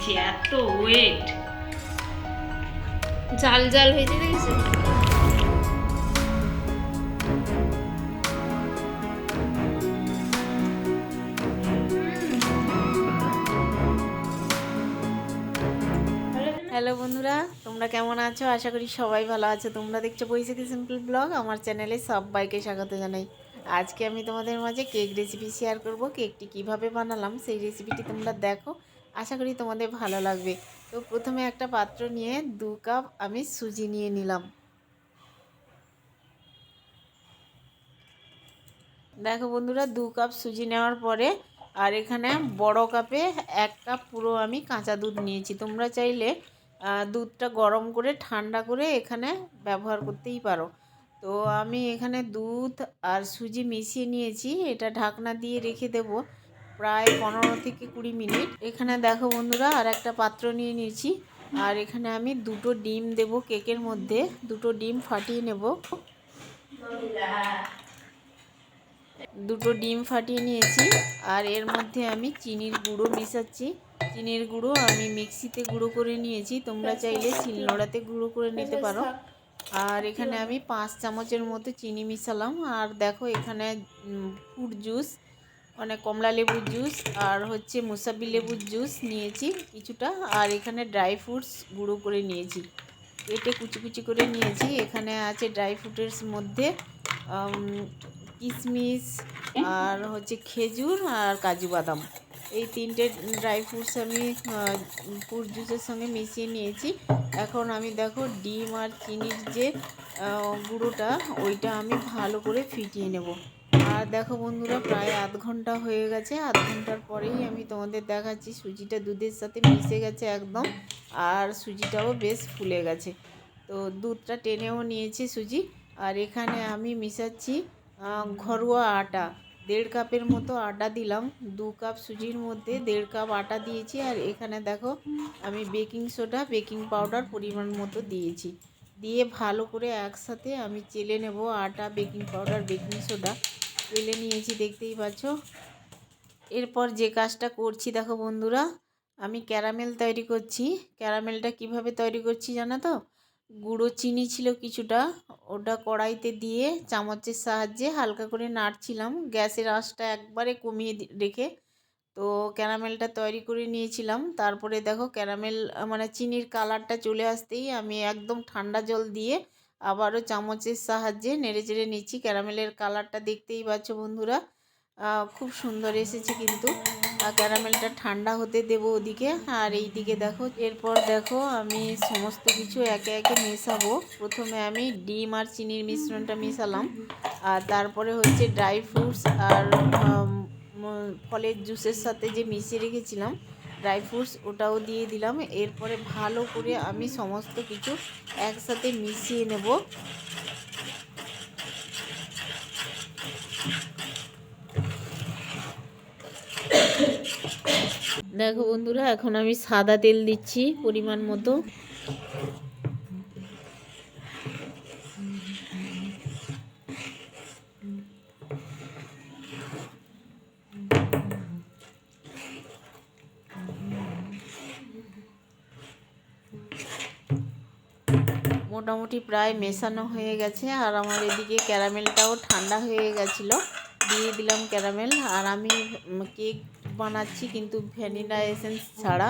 নিয়েছি এত ওয়েট জাল জাল হয়েছে, দেখেছ? হ্যালো বন্ধুরা, তোমরা কেমন আছো? আশা করি সবাই ভালো আছো। তোমরা দেখছ বৈশাখী সিম্পল ব্লগ, আমার চ্যানেলে সবাইকে স্বাগত জানাই। আজকে আমি তোমাদের মাঝে কেক রেসিপি শেয়ার করব। কেকটি কীভাবে বানালাম, সেই রেসিপিটি তোমরা দেখো। আশা করি তোমাদের ভালো লাগবে। তো প্রথমে একটা পাত্র নিয়ে দু কাপ আমি সুজি নিয়ে নিলাম। দেখো বন্ধুরা, দু কাপ সুজি নেওয়ার পরে আর এখানে বড় কাপে এক কাপ পুরো আমি কাঁচা দুধ নিয়েছি। তোমরা চাইলে দুধটা গরম করে ঠান্ডা করে এখানে ব্যবহার করতেই পারো। তো আমি এখানে দুধ আর সুজি মিশিয়ে নিয়েছি। এটা ঢাকনা দিয়ে রেখে দেব। প্রায় পনেরো থেকে কুড়ি মিনিট। এখানে দেখো বন্ধুরা, আর একটা পাত্র নিয়ে নিয়েছি। আর এখানে আমি দুটো ডিম দেব কেকের মধ্যে। দুটো ডিম ফাটিয়ে নেব। দুটো ডিম ফাটিয়ে নিয়েছি। আর এর মধ্যে আমি চিনির গুঁড়ো মিশাচ্ছি। চিনির গুঁড়ো আমি মিক্সিতে গুঁড়ো করে নিয়েছি। তোমরা চাইলে শিলনোড়াতে গুঁড়ো করে নিতে পারো। আর এখানে আমি পাঁচ চামচের মতো চিনি মিশালাম। আর দেখো এখানে ফ্রুট জুস মানে কমলা লেবুর জুস আর হচ্ছে মুসাবি লেবুর জুস নিয়েছি কিছুটা। আর এখানে ড্রাই ফ্রুটস গুঁড়ো করে নিয়েছি। কেটে কুচি কুচি করে নিয়েছি। এখানে আছে ড্রাই ফ্রুটের মধ্যে কিশমিশ আর হচ্ছে খেজুর আর কাজু বাদাম। এই তিনটে ড্রাই ফ্রুটস আমি ফ্রুট জুসের সঙ্গে মিশিয়ে নিয়েছি। এখন আমি দেখো ডিম আর চিনির যে গুঁড়োটা, ওইটা আমি ভালো করে ফিটিয়ে নেব। আর দেখো বন্ধুরা, প্রায় আধ ঘণ্টা হয়ে গেছে। আধ ঘণ্টার পরেই আমি তোমাদের দেখাচ্ছি, সুজিটা দুধের সাথে মিশে গেছে একদম। আর সুজিটাও বেশ ফুলে গেছে। তো দুধটা টেনেও নিয়েছে সুজি। আর এখানে আমি মিশাচ্ছি ঘরোয়া আটা। দেড় কাপের মতো আটা দিলাম। দু কাপ সুজির মধ্যে দেড় কাপ আটা দিয়েছি। আর এখানে দেখো, আমি বেকিং সোডা, বেকিং পাউডার পরিমাণ মতো দিয়েছি। দিয়ে ভালো করে একসাথে আমি চেলে নেব আটা, বেকিং পাউডার, বেকিং সোডা। চেলে নিয়েছি, দেখতেই পাচ্ছ। এরপর যে কাজটা করছি, দেখো বন্ধুরা, আমি ক্যারামেল তৈরি করছি। ক্যারামেলটা কীভাবে তৈরি করছি জানো তো? গুঁড়ো চিনি ছিল কিছুটা, ওটা কড়াইতে দিয়ে চামচের সাহায্যে হালকা করে নাড়ছিলাম। গ্যাসের আঁচটা একবারে কমিয়ে রেখে তো ক্যারামেলটা তৈরি করে নিয়েছিলাম। তারপরে দেখো ক্যারামেল মানে চিনির কালারটা চলে আসতেই আমি একদম ঠান্ডা জল দিয়ে আবারও চামচের সাহায্যে নেড়ে চেড়ে নিচ্ছি। ক্যারামেলের কালারটা দেখতেই পাচ্ছ বন্ধুরা। খুব সুন্দর এসেছে কিন্তু। ক্যারামেলটা ঠান্ডা হতে দেবো ওদিকে। আর এই দিকে দেখো, এরপর দেখো আমি সমস্ত কিছু একে একে মেশাবো। প্রথমে আমি ডিম আর চিনির মিশ্রণটা মেশালাম। আর তারপরে হচ্ছে ড্রাই ফ্রুটস আর ফলের জুসের সাথে যে মিশিয়ে রেখেছিলাম ড্রাই ফ্রুটস ওটাও দিয়ে দিলাম। এরপরে ভালো করে আমি সমস্ত কিছু একসাথে মিশিয়ে নেব। দেখো বন্ধুরা, এখন আমি সাদা তেল দিচ্ছি পরিমাণ মতো। মোটামুটি প্রায় মেশানো হয়ে গেছে। আর আমার এদিকে ক্যারামেলটাও ঠান্ডা হয়ে গেছিল। দিয়ে দিলাম ক্যারামেল। আর আমি কেক বানাচ্ছি কিন্তু ভ্যানিলা এসেন্স ছাড়া।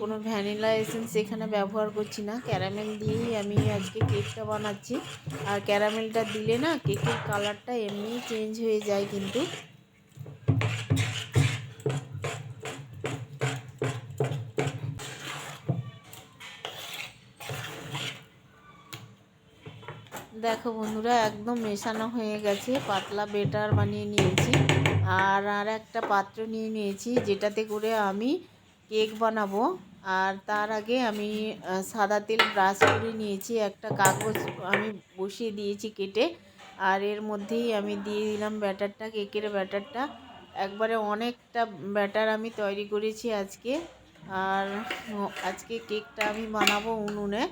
কোনো ভ্যানিলা এসেন্স এখানে ব্যবহার করছি না। ক্যারামেল দিয়েই আমি আজকে কেকটা বানাচ্ছি। আর ক্যারামেলটা দিলে না কেকের কালারটা এমনিই চেঞ্জ হয়ে যায় কিন্তু। দেখো বন্ধুরা, একদম মেশানো হয়ে গেছে। পাতলা বেটার বানিয়ে নিয়েছি। আর আর একটা পাত্র নিয়ে নিয়েছি, যেটাতে করে আমি কেক বানাবো। আর তার আগে আমি সাদা তেল ব্রাশ করে নিয়েছি, একটা কাগজ আমি বসিয়ে দিয়েছি কেটে। আর এর মধ্যেই আমি দিয়ে দিলাম ব্যাটারটা, কেকের ব্যাটারটা। একবারে অনেকটা ব্যাটার আমি তৈরি করেছি আজকে। আর, আজকে কেকটা আমি বানাবো উনুনে।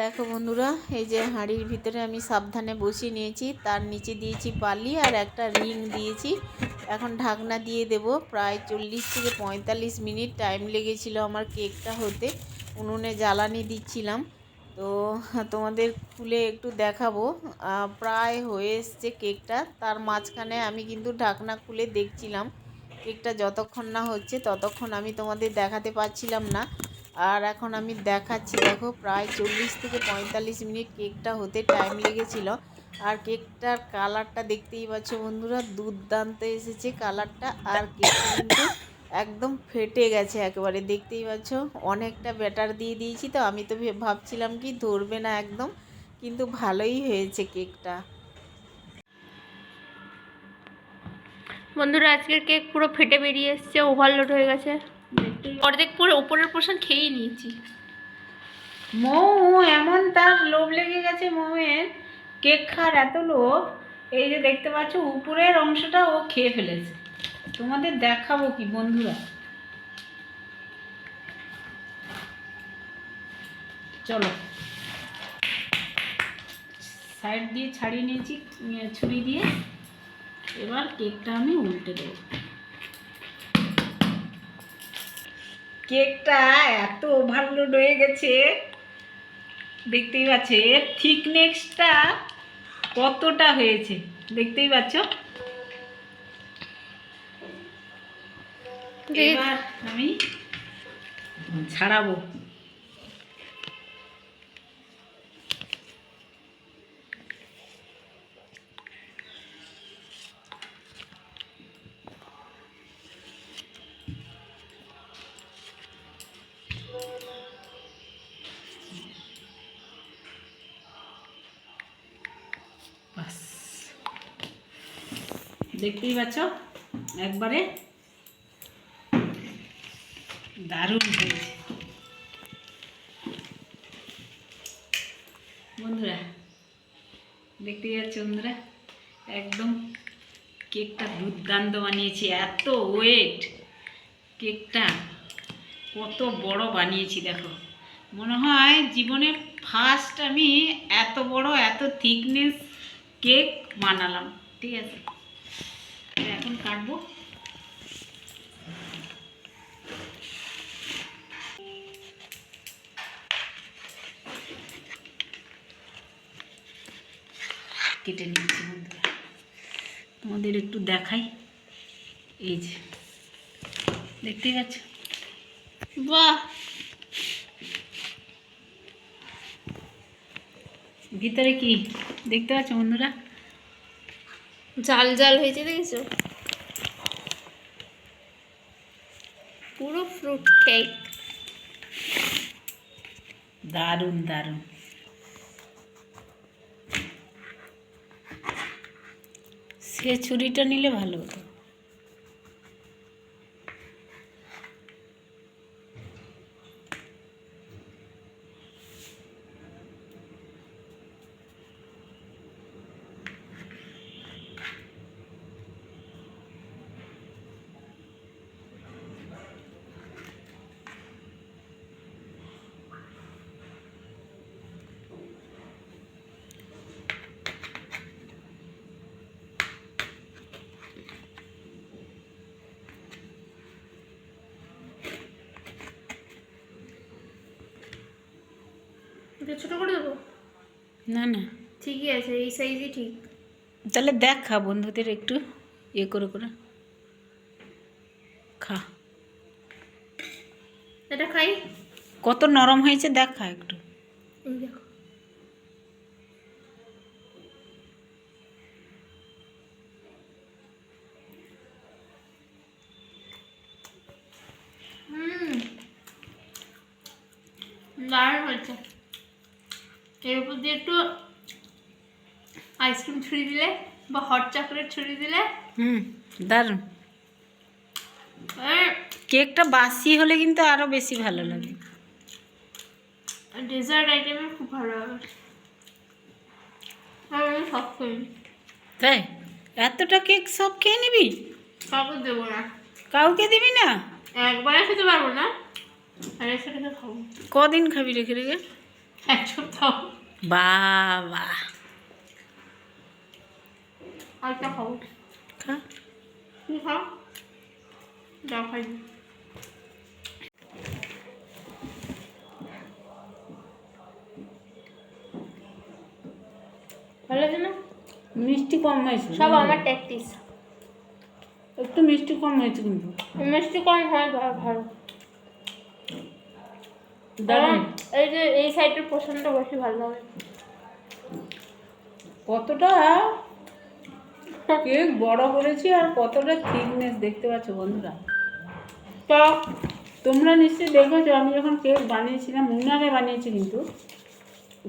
দেখো বন্ধুরা, এই যে হাঁড়ির ভিতরে আমি সাবধানে বসিয়ে নিয়েছি। তার নিচে দিয়েছি বালি আর একটা রিং দিয়েছি। এখন ঢাকনা দিয়ে দেব। প্রায় চল্লিশ থেকে পঁয়তাল্লিশ মিনিট টাইম লেগেছিল আমার কেকটা হতে। উনুনে জ্বালানি দিচ্ছিলাম। তো তোমাদের খুলে একটু দেখাবো। প্রায় হয়ে এসছে কেকটা। তার মাঝখানে আমি কিন্তু ঢাকনা খুলে দেখছিলাম। কেকটা যতক্ষণ না হচ্ছে ততক্ষণ আমি তোমাদের দেখাতে পারছিলাম না। আর এখন আমি দেখাচ্ছি, দেখো, প্রায় চল্লিশ থেকে পঁয়তাল্লিশ মিনিট কেকটা হতে টাইম লেগেছিল। আর কেকটার কালারটা দেখতেই পাচ্ছ বন্ধুরা, দুর্দান্ত এসেছে কালারটা। আর কেকটা কিন্তু একদম ফেটে গেছে একেবারে, দেখতেই পাচ্ছ। অনেকটা ব্যাটার দিয়ে দিয়েছি তো, আমি তো ভাবছিলাম কি ধরবে না একদম, কিন্তু ভালোই হয়েছে কেকটা। বন্ধুরা, আজকের কেক পুরো ফেটে বেরিয়ে এসছে ওভারলোড হয়ে গেছে। অর্ধেক পুরো উপরের পোর্শন খেয়েই নিয়েছি। মৌ এমন তার লোভ লেগে গেছে মৌয়ের কেক খাওয়ার এত লোভ, এই যে দেখতে পাচ্ছ, উপরের অংশটা ও খেয়ে ফেলেছে। তোমাদের দেখাবো কি, বন্ধুরা। চলো। সাইড দিয়ে ছাড়িয়ে নিয়েছি ছুরি দিয়ে। এবার কেকটা আমি উল্টে দেবো। কেকটা এত ওভারলোড হয়ে গেছে। দেখতেই পাচ্ছ এর থিকনেসটা কতটা হয়েছে? দেখতেই পাচ্ছ? এবার আমি ছাড়াবো। দেখতেই পাচ্ছ? একবারে দারুণ হয়েছে। বন্ধুরা, দেখতেই পাচ্ছ বন্ধুরা? একদম কেকটা দুর্দান্ত বানিয়েছি, এত ওয়েট কেকটা, কত বড় বানিয়েছি দেখো। মনে হয় জীবনে ফার্স্ট আমি এত বড়, এত থিকনেস কেক বানালাম, ঠিক আছে? কাটবো। কেটে নিচ্ছি বন্ধুরা। তোমাদের একটু দেখাই। এই যে, দেখতেই পাচ্ছ? বাহ! ভিতরে কি? দেখতে পাচ্ছ বন্ধুরা? জাল জাল হয়েছে, দেখেছ পুরো ফ্রুট কেক দারুণ দারুণ সে ছুরিটা নিলে ভালো হতো। ছোটো করে দেবো? না না। ঠিকই আছে এই সাইজই ঠিক। তাহলে দেখ খা বন্ধুদের একটু ইয়ে করে করে। খা। এটা খাই? কত নরম হয়েছে দেখ খা একটু। এই দেখো। দারুণ হয়েছে। এর উপর দিয়ে একটু আইসক্রিম ছুরি দিলে বা হট চকলেট ছুরি দিলে হুম দারুণ। কেকটা বাসি হলে কিন্তু আরও বেশি ভালো লাগে। ডেজার্ট আইটেমে খুব ভালো হবে। আমি সব তাই? এতটা কেক সব খেয়ে নিবি? কাউকে দেবো না। কাউকে দিবি না? একবারে খেতে পারব না। আর এর সাথে খাব। কদিন খাবি রেখে রেখে? এক সপ্তাহ বাবা। আরেকটা খাব খা। কি খাও। যা খাই। ভালো আছে না? মিষ্টি কম হয়েছে। সব আমার ট্যাকটিস একটু মিষ্টি কম হয়েছে কিন্তু। মিষ্টি কম হয় ভালো। এই যে এই সাইডের পোর্শনটা বেশি ভালো লাগে কতটা কেক বড় করেছি আর কতটা থিকনেস দেখতে পাচ্ছ বন্ধুরা। তো তোমরা নিশ্চয়ই দেখেছ আমি যখন কেক বানিয়েছিলাম উনানে বানিয়েছি কিন্তু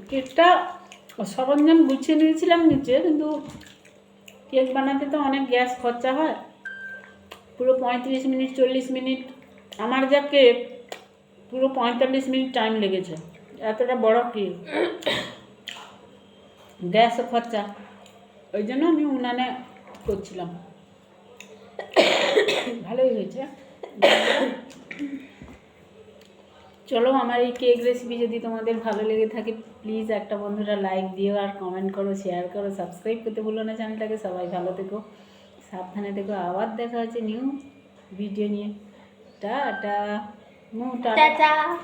কেকটা সরঞ্জাম গুছিয়ে নিয়েছিলাম নিচে কিন্তু কেক বানাতে তো অনেক গ্যাস খরচা হয়। পুরো পঁয়ত্রিশ মিনিট চল্লিশ মিনিট আমার যা কেক পুরো পঁয়তাল্লিশ মিনিট টাইম লেগেছে। এতটা বড় কেক গ্যাস খরচা। ওই জন্য আমি উনানে করছিলাম। ভালোই হয়েছে। চলো আমার এই কেক রেসিপি যদি তোমাদের ভালো লেগে থাকে প্লিজ একটা বন্ধুরা লাইক দিও আর কমেন্ট করো শেয়ার করো সাবস্ক্রাইব করতে ভুলো না চ্যানেলটাকে সবাই ভালো থেকো। সাবধানে থেকো। আবার দেখা হচ্ছে নিউ ভিডিও নিয়ে। টাটা! মু Ta-da.